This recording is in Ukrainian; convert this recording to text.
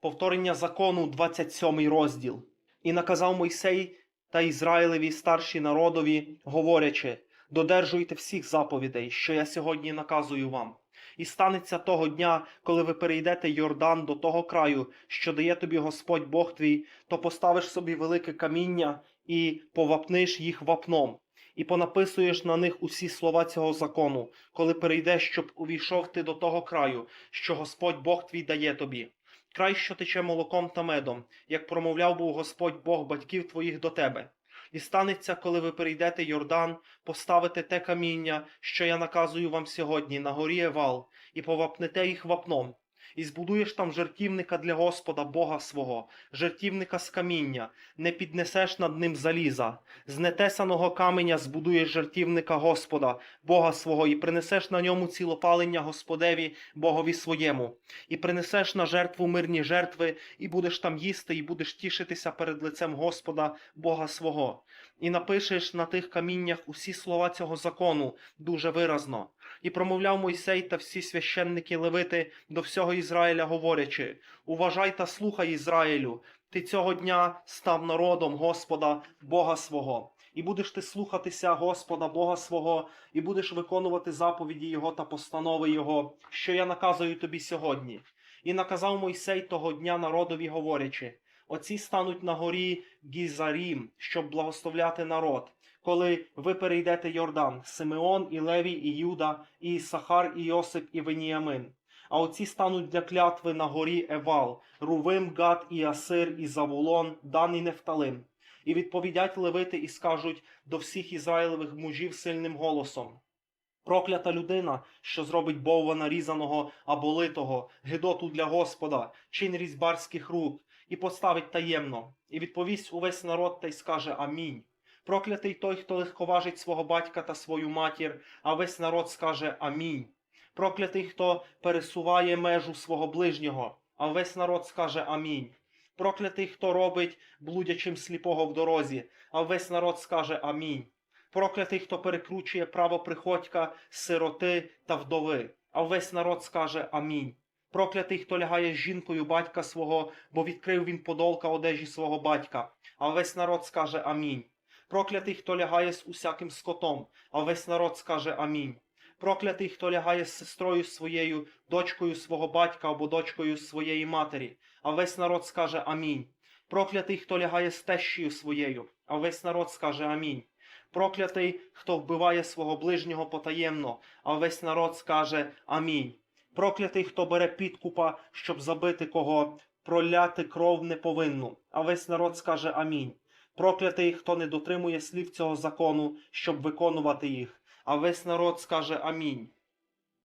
Повторення закону, 27 розділ. І наказав Мойсей та Ізраїлеві старші народові, говорячи: додержуйте всіх заповідей, що я сьогодні наказую вам. І станеться того дня, коли ви перейдете Йордан до того краю, що дає тобі Господь Бог твій, то поставиш собі велике каміння і повапниш їх вапном, і понаписуєш на них усі слова цього закону, коли перейдеш, щоб увійшов ти до того краю, що Господь Бог твій дає тобі. Край, що тече молоком та медом, як промовляв був Господь Бог батьків твоїх до тебе. І станеться, коли ви перейдете Йордан, поставите те каміння, що я наказую вам сьогодні, на горі Евал, і повапнете їх вапном. І збудуєш там жертівника для Господа Бога свого, жертівника з каміння, не піднесеш над ним заліза, з нетесаного каменя збудуєш жертівника Господа, Бога свого, і принесеш на ньому цілопалення Господеві, Богові своєму, і принесеш на жертву мирні жертви, і будеш там їсти, і будеш тішитися перед лицем Господа, Бога свого. І напишеш на тих каміннях усі слова цього закону дуже виразно. І промовляв Мойсей та всі священники Левити до всього Ізраїля, говорячи: Уважай та слухай Ізраїлю, ти цього дня став народом Господа, Бога свого. І будеш ти слухатися Господа Бога свого, і будеш виконувати заповіді Його та постанови Його, що я наказую тобі сьогодні. І наказав Мойсей того дня народові, говорячи: Оці стануть на горі Гізарім, щоб благословляти народ коли ви перейдете Йордан, Симеон, і Левій, і Юда, і Ісахар, і Йосип, і Веніамин. А оці стануть для клятви на горі Евал, Рувим, Гад, і Асир, і Завулон, Дан і Нефталим. І відповідять левити і скажуть до всіх Ізраїлевих мужів сильним голосом. Проклята людина, що зробить бовва нарізаного або литого, гидоту для Господа, чин різьбарських рук, і поставить таємно, і відповість увесь народ та й скаже Амінь. Проклятий той, хто легковажить свого батька та свою матір, а весь народ скаже Амінь. Проклятий, хто пересуває межу свого ближнього, а весь народ скаже Амінь. Проклятий, хто робить блудячим сліпого в дорозі, а весь народ скаже Амінь. Проклятий, хто перекручує право приходька, сироти та вдови, а весь народ скаже Амінь. Проклятий, хто лягає з жінкою батька свого, бо відкрив він подолка одежі свого батька, а весь народ скаже Амінь. Проклятий, хто лягає з усяким скотом, а весь народ скаже Амінь. Проклятий, хто лягає з сестрою своєю, дочкою свого батька або дочкою своєї матері, а весь народ скаже Амінь. Проклятий, хто лягає з тещею своєю, а весь народ скаже Амінь. Проклятий, хто вбиває свого ближнього потаємно, а весь народ скаже Амінь. Проклятий, хто бере підкупа, щоб забити кого, проляти кров не повинну. а весь народ скаже Амінь. Проклятий, хто не дотримує слів цього закону, щоб виконувати їх, а весь народ скаже Амінь.